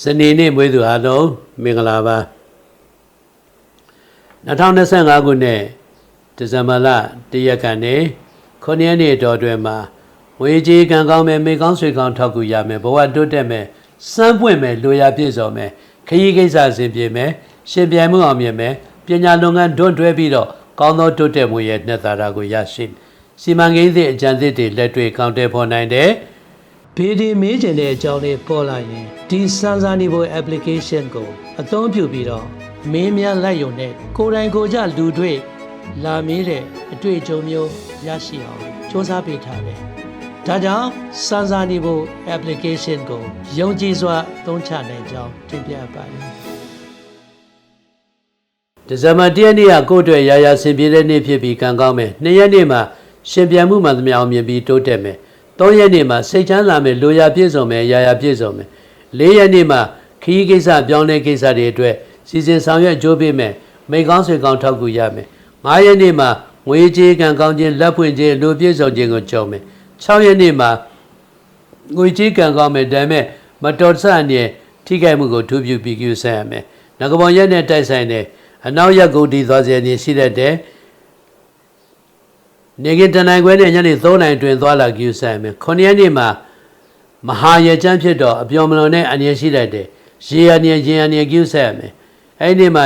စနေနေ့မွေးသူအားလုံးမင်္ဂလာပါ2025ခုနှစ်ဒီဇင်ဘာလ1ရက်ကနေ9ရက်နေ့တော်တွင်မှာဝေကြီးကံကောင်းမဲ့မိကောင်းဆွေကောင်းထောက်ကူရမယ်ဘဝတိုးတက်မယ်စမ်းပွင့်မယ်လိုရာပြည့်စုံမယ်ခရီးကိစ္စအစဉ်ပြေမယ်ရှင်ပြိုင်မှုအောင်မြင်မယ်ပညာလုပ်ငန်းတွန်းတွဲပြီးတော့ကောင်းသောတိုးတက်မှုရဲ့နှစ်သာရကိုရရှိစီမံကိန်းသည့်အကြံသစ်တွေလက်တွေ့ကောင်းတဲ့ဖော်နိုင်တဲ့ ဘေဒီမေးကျင်တဲ့အကြောင်းလေးပေါ်လာရင်ဒီစမ်းစာနေဖို့ application ကို အသုံးပြုပြီးတော့မင်းများလိုက်ရုံနဲ့ကိုယ်တိုင်ကိုယ်ကြလူတွေ့လာမေးတဲ့အတွေ့အကြုံမျိုးရရှိအောင်စ조사ပေးထားတယ်။ဒါကြောင့်စမ်းစာနေဖို့ application ကိုယုံကြည်စွာသုံးချနိုင်ကြောင်းတင်ပြပါတယ်။ဒီဇင်ဘာ၁ရက်နေ့ကကိုယ့်အတွက်ရာရာဆင်ပြေတဲ့နေ့ဖြစ်ပြီးကံကောင်းမယ်။၂ရက်နေ့မှာရှင်ပြန်မှုမှန်သမျှအောင်မြင်ပြီးတိုးတက်မယ်။ ၃ရက်နေ့မှာစိတ်ချမ်းသာမယ်လိုရာပြည့်စုံမယ်ရာရာပြည့်စုံမယ်။၄ရက်နေ့မှာခရီးကိစ္စပြောင်းလဲကိစ္စတွေအတွက်စီစဉ်ဆောင်ရွက်ကြိုးပေးမယ်။မိတ်ကောင်းဆွေကောင်းထောက်ကူရမယ်။၅ရက်နေ့မှာငွေကြေးကံကောင်းခြင်းလက်ဖွင့်ခြင်းလူပြည့်စုံခြင်းကိုကြုံမယ်။၆ရက်နေ့မှာငွေကြေးကံကောင်းမယ်ဒါပေမဲ့မတော်တဆအနေနဲ့ထိခိုက်မှုကိုထူးပြပြီးကျူဆန်ရမယ်။ငကပောင်ရက်နဲ့တိုက်ဆိုင်တဲ့အနောက်ရက်ကိုဒီသွားစေနေရှိတတ်တဲ့ နေကင်တနိုင်ခွဲနဲ့ညနေ3နိုင်တွင်သွားလာကျူဆန်ရမယ်။9ရက်နေ့မှာမဟာရကျမ်းဖြစ်တော့အပြော်မလွန်နဲ့အနေရှိတတ်တဲ့ရေရနေရင်အနေကျူဆန်ရမယ်။အဲ့ဒီမှာ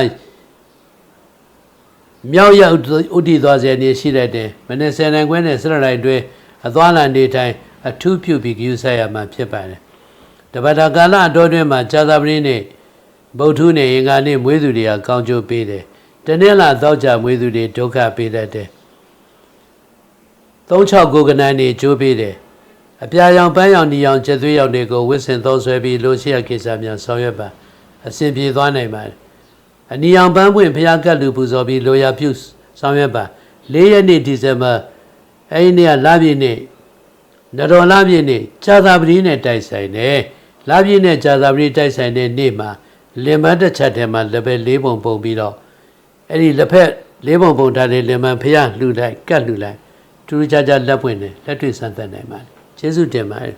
မြောက်ရက်ဥတီသွားစေနေရှိတတ်တဲ့မနေ့10နိုင်ခွဲနဲ့စရလိုက်တွင်အသွားလန်နေတိုင်းအထူးပြုပြီးကျူဆန်ရမှာဖြစ်ပါတယ်။တပတ်တာကာလအတော်တွင်မှာဇာသပတိနေ့ဗုဒ္ဓနဲ့အင်္ဂါနေ့မွေးသူတွေကကောင်းကျိုးပေးတယ်။တနေ့လာသောကြမွေးသူတွေဒုက္ခပေးတတ်တယ်။ 36ကိုကနန်းနေကျိုးပေးတယ်။အပြာရောင်ပန်းရောင်နီရောင်ချက်သွေးရောင်တွေကိုဝစ်စင်သုံးဆွဲပြီးလိုရှိရကိစ္စများဆောင်ရွက်ပါအစဉ်ပြေသွားနိုင်ပါတယ်။အနီရောင်ပန်းပွင့်ဖျားကတ်လူပူဇော်ပြီးလိုရာပြုဆောင်ရွက်ပါ၄ရက်နေ့ဒီဇင်ဘာအဲဒီနေ့ကလပြည့်နေ့နတော်လပြည့်နေ့ဇာသာပတိနဲ့တိုက်ဆိုင်တယ်။လပြည့်နဲ့ဇာသာပတိတိုက်ဆိုင်တဲ့နေ့မှာလင်မတ်တစ်ချက်ထဲမှာလက်ပဲ၄ပုံပုံပြီးတော့အဲ့ဒီလက်ဖက်၄ပုံပုံထားတဲ့လင်မန်ဖះလှူလိုက်ကတ်လှူလိုက် ကတူတူကြကြလက်ပွင့်တယ်လက်တွေ့ဆန်းသက်နိုင်ပါတယ်ကျေးဇူးတင်ပါတယ်